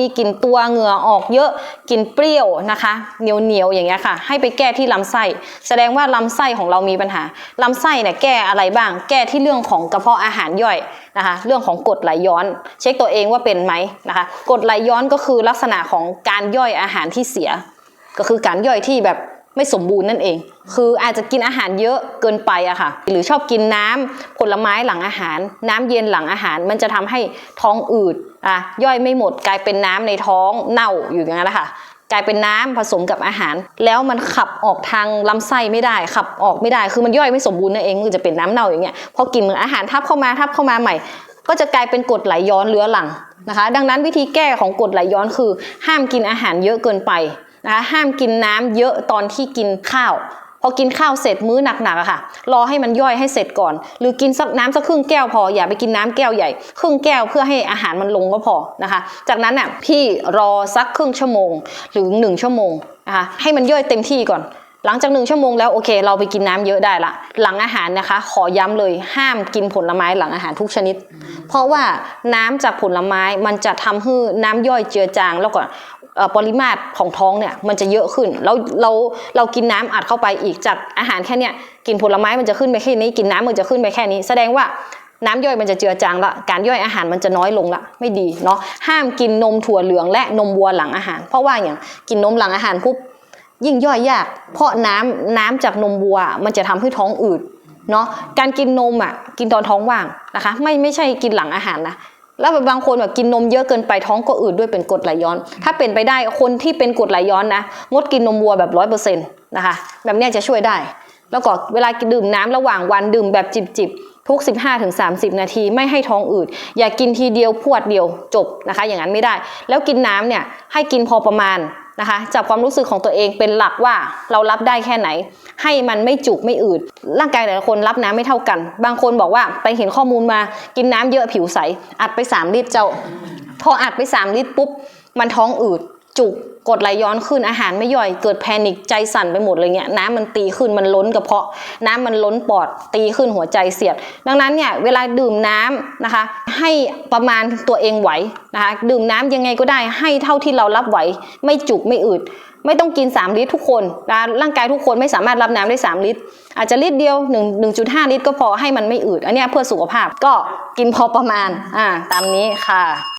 มีกลิ่นตัวเหงื่อออกเยอะกลิ่นเปรี้ยวนะคะ เหนียวเหนียวอย่างเงี้ยค่ะ ให้ไปแก้ที่ลำไส้ แสดงว่าลำไส้ของเรามีปัญหาลำไส้เนี่ยแก้อะไรบ้าง แก้ที่เรื่องของกระเพาะอาหารย่อยนะคะ เรื่องของกรดไหลย้อน เช็คตัวเองว่าเป็นไหมนะคะกรดไหลย้อนก็คือลักษณะของการย่อยอาหารที่เสีย ก็คือการย่อยที่แบบ ไม่สมบูรณ์นั่นเอง คืออาจจะกินอาหารเยอะเกินไปอะค่ะ หรือชอบกินน้ำผลไม้หลังอาหาร น้ำเย็นหลังอาหาร มันจะทำให้ท้องอืดอะย่อยไม่หมดกลายเป็นน้ำในท้องเน่าอยู่อย่างนั้นแหละค่ะกลายเป็นน้ำผสมกับอาหาร แล้วมันขับออกทางลำไส้ไม่ได้ขับออกไม่ได้คือมันย่อยไม่สมบูรณ์นั่นเองคือจะเป็นน้ำเน่าอย่างเงี้ยพอกินอาหารทับเข้ามาทับเข้ามาใหม่ ก็จะกลายเป็นกรดไหลย้อนเรื้อรังนะคะ ดังนั้นวิธีแก้ของกรดไหลย้อนคือ ห้ามกินอาหารเยอะเกินไป นะห้ามกินน้ำเยอะตอนที่กินข้าว พอกินข้าวเสร็จมื้อหนักๆอะค่ะ รอให้มันย่อยให้เสร็จก่อน หรือกินสักน้ำสักครึ่งแก้วพออย่าไปกินน้ำแก้วใหญ่ ครึ่งแก้วเพื่อให้อาหารมันลงก็พอนะคะ จากนั้นน่ะพี่รอสักครึ่งชั่วโมง หรือหนึ่งชั่วโมงนะคะให้มันย่อยเต็มที่ก่อนหลังจากหนึ่งชั่วโมงแล้วโอเค เราไปกินน้ำเยอะได้ละ หลังอาหารนะคะ ขอย้ำเลยห้ามกินผลไม้หลังอาหารทุกชนิด เพราะว่าน้ำจากผลไม้มันจะทำให้น้ำย่อยเจือจางแล้วก็เอ่อ ปริมาตรของท้องเนี่ยมันจะเยอะขึ้นแล้วเราเรากินน้ำอัดเข้าไปอีกจากอาหารแค่เนี้ยกินผลไม้มันจะขึ้นไปแค่นี้กินน้ำมันจะขึ้นไปแค่นี้ แสดงว่าน้ำย่อยมันจะเจือจางละการย่อยอาหารมันจะน้อยลงละไม่ดีเนาะห้ามกินนมถั่วเหลืองและนมวัวหลังอาหาร เพราะว่าอย่างกินนมหลังอาหารปุ๊บยิ่งย่อยยาก เพราะน้ำน้ำจากนมวัวมันจะทำให้ท้องอืดเนาะการกินนมอะกินตอนท้องว่างนะคะ ไม่ไม่ใช่กินหลังอาหารนะ แล้วบางคนแบบกินนมเยอะเกินไปท้องก็อืดด้วยเป็นกรดไหลย้อน ถ้าเป็นไปได้คนที่เป็นกรดไหลย้อนนะงดกินนมวัวแบบร้อยเปอร์เซ็นต์นะคะแบบนี้จะช่วยได้ แล้วก็เวลาดื่มน้ำระหว่างวันดื่มแบบจิบๆทุก 15-30 นาทีไม่ให้ท้องอืดอย่ากินทีเดียวพวดเดียวจบนะคะ อย่างนั้นไม่ได้ แล้วกินน้ำเนี่ยให้กินพอประมาณ นะคะจับความรู้สึกของตัวเองเป็นหลักว่าเรารับได้แค่ไหน ให้มันไม่จุกไม่อืดร่างกายแต่ละคนรับน้ำไม่เท่ากัน บางคนบอกว่าไปเห็นข้อมูลมากินน้ำเยอะผิวใส อัดไป 3 ลิตรเจ้า พออัดไป 3 ลิตรปุ๊บ มันท้องอืด จุกกดไหลย้อนขึ้นอาหารไม่ย่อยเกิดแพนิคใจสั่นไปหมดเลยเนี่ยน้ำมันตีขึ้นมันล้นกระเพาะ น้ำมันล้นปอดตีขึ้นหัวใจเสียด ดังนั้นเนี่ยเวลาดื่มน้ำนะคะ ให้ประมาณตัวเองไหวนะคะดื่มน้ำยังไงก็ได้ให้เท่าที่เรารับไหว ไม่จุกไม่อืดไม่ต้องกิน 3 ลิตรทุกคนนะร่างกายทุกคนไม่สามารถรับน้ำได้ 3 ลิตร อาจจะลิตรเดียว1 1.5 ลิตรก็พอให้มันไม่อืด อันนี้เพื่อสุขภาพก็กินพอประมาณอ่าตามนี้ค่ะ